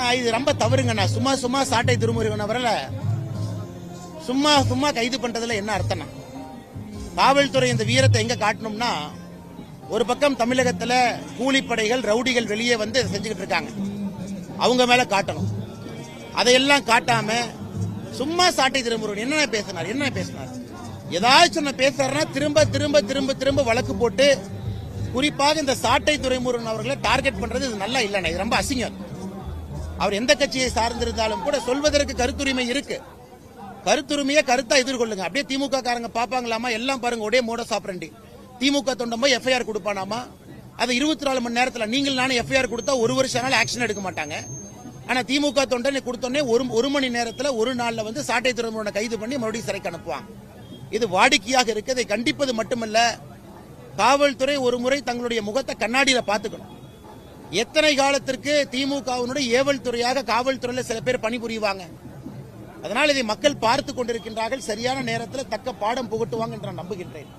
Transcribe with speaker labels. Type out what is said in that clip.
Speaker 1: நான் இது ரொம்ப தவறுங்கண்ணா. சும்மா சும்மா சாட்டை திருமுருகன் அவரில் சும்மா சும்மா கைது பண்றதுல என்ன அர்த்தம்னா காவல்துறை இந்த வீரத்தை எங்க காட்டணும்னா ஒரு பக்கம் தமிழகத்துல கூலிப்படைகள் ரவுடிகள் வெளியே வந்து இதை செஞ்சுக்கிட்டு இருக்காங்க. அவங்க மேல காட்டணும். அதையெல்லாம் காட்டாம சும்மா சாட்டை திருமுருகன் என்ன பேசினார்? என்ன பேசினார்? ஏதாச்சும் ஒண்ணு பேசுறாருன்னா திரும்ப திரும்ப திரும்ப திரும்ப வழக்கு போட்டு குறிப்பாக இந்த சாட்டை துறைமுருகன் அவர்களை டார்கெட் பண்றது இது நல்லா இல்லைண்ணா. இது ரொம்ப அசிங்கம். அவர் எந்த கட்சியை சார்ந்திருந்தாலும் கூட சொல்வதற்கு கருத்துரிமை இருக்கு. கருத்துரிமையை கருத்தா எதிர்கொள்ளுங்க. அப்படியே திமுக காரங்க பாப்பாங்களாமா? எல்லாம் பாருங்க ஒரே மோட சாப்பிடண்டி திமுக தொண்டம் போய் எஃப்ஐஆர் கொடுப்பானாமா? அது இருபத்தி நாலு மணி நேரத்தில் நீங்கள் நானும் எஃப்ஐஆர் கொடுத்தா ஒரு வருஷம் நாள் ஆக்ஷன் எடுக்க மாட்டாங்க. ஆனா திமுக தொண்டனை கொடுத்தோன்னே ஒரு ஒரு மணி நேரத்தில் ஒரு நாளில் வந்து சாட்டை துறைமுறை கைது பண்ணி மறுபடியும் சிறைக்கு அனுப்புவாங்க. இது வாடிக்கையாக இருக்கு. இதை கண்டிப்பது மட்டுமல்ல காவல்துறை ஒரு முறை தங்களுடைய முகத்தை கண்ணாடியில் பார்த்துக்கணும். எத்தனை காலத்திற்கு திமுகவினுடைய ஏவல் துறையாக காவல்துறையில சில பேர் பணிபுரிவாங்க? அதனால் இதை மக்கள் பார்த்து கொண்டிருக்கின்றார்கள். சரியான நேரத்தில் தக்க பாடம் புகட்டுவாங்க என்று நான் நம்புகின்றேன்.